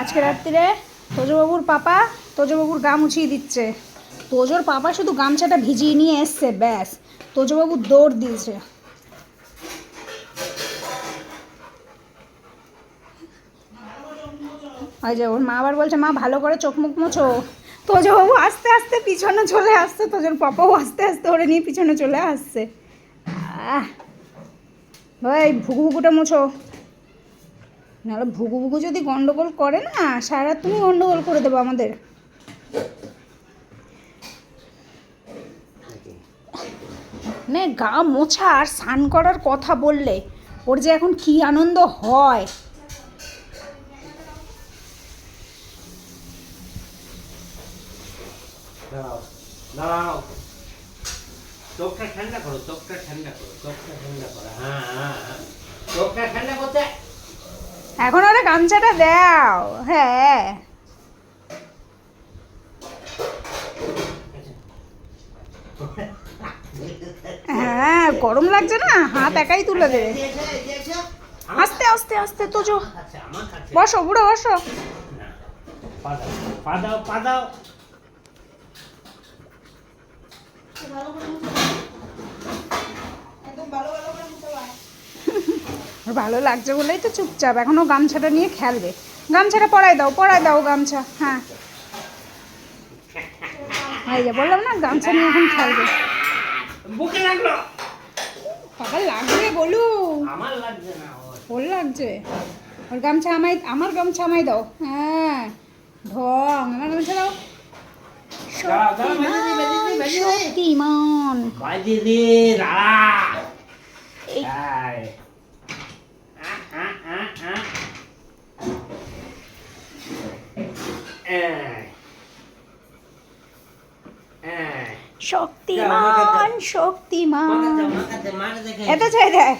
আজকে রাত্রিরে তোজবাবুর পাপা তোজবাবুর গা মুছিয়ে দিচ্ছে। তোজোর পাপা শুধু গামছাটা ভিজিয়ে নিয়ে এসছে, ব্যাস। তোজবাবু দৌড় দিয়েছে। ওই যে ওর মা আবার বলছে, মা, ভালো করে চোখ মুখ মোছো। তোজবাবু আস্তে আস্তে পিছনে চলে আসছে, তোজোর পাপাও আস্তে আস্তে ওরে নিয়ে পিছনে চলে আসছে। ওই ভুগু ভুগুটা মোছো। নাহলে ভুগু ভুগু যদি গন্ডগোল করে না, সারা তুমি গন্ডগোল করে দেবো আমাদের। মানে গা মোছা আর স্নান করার কথা বললে, ওর যে এখন কি আনন্দ হয়। চোখটা ঠান্ডা করো, চোখটা ঠান্ডা করো, চোখটা ঠান্ডা করো। হ্যাঁ হ্যাঁ হ্যাঁ। চোখটা ঠান্ডা করতে এখন ওরা গামছাটা দাও হ্যাঁ হ্যাঁ গরম লাগছে না হাত একাই তুলে দেবে? আস্তে আস্তে আস্তে তো জো কাছে। বসো বুড়ো বসো না। পা দাও, পা দাও পা দাও ওর ভালো লাগছে বলেই তো চুপচাপ। এখনও গামছাটা নিয়ে খেলবে। গামছাটা পরাই দাও পরাই দাও গামছা। হ্যাঁ। এই যে বললাম না গামছা নিয়ে এখন খেলবে। বুকে লাগল। বাবা লাগবে বলু। আমার লাগছে না ওর। লাগছে। ওর গামছা আমায় আমার গামছা আমায় দাও। হ্যাঁ। ঢং আমার গামছা দাও। বেঁধে শক্তিমান। বাজি দি দাঁড়া এই- আয়। আহ, আহ, আহ, আহ। আয়। আয়। শক্তিমান শক্তিমান। এত চাই দেয়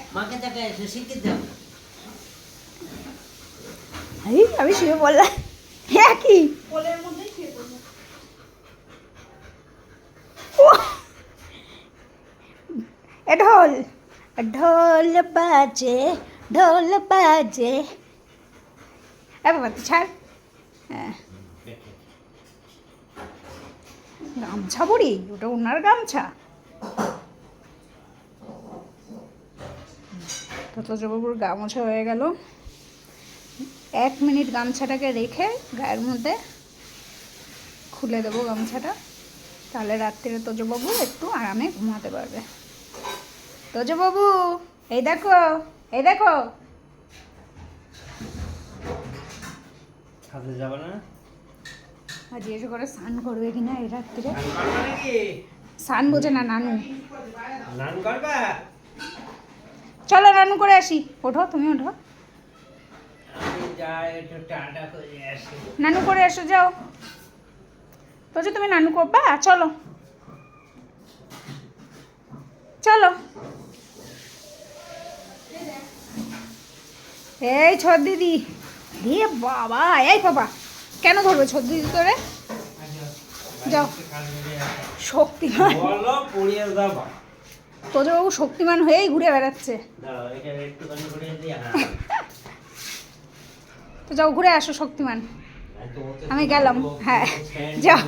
আমি শুয়ে বললাম হ্যাঁ কি? এ ঢোল ঢোল বাজে ঢোল বাজে। এ ছাড়। হ্যাঁ। গামছা পরি, ওটা ওনার গামছা। ততজবাবুর গামছা হয়ে গেল। এক মিনিট গামছাটাকে রেখে গায়ের মধ্যে খুলে দেবো গামছাটা। তাহলে রাত্রিরে তোজবাবু একটু আরামে ঘুমাতে পারবে। তোজবাবু এই দেখো এই দেখো। খাতে যাবে না? আজ এসে করে স্নান করবে কিনা এই নাকি? স্নান বোঝে না নানু। করবা? চলো নানু করে আসি। ওঠো তুমি ওঠো। নানু করে এসো যাও। বলছো তুমি নানু করবা? চলো। চলো। এই ছর দিদি। দিয়ে বাবা এই বাবা। কেন ধরবে ছর ভিতরে তোরে যাও। শক্তিমান। তোদের বাবু শক্তিমান হয়েই ঘুরে বেড়াচ্ছে। হ্যাঁ। তো যাও ঘুরে আসো শক্তিমান। আমি গেলাম, হ্যাঁ, যাও।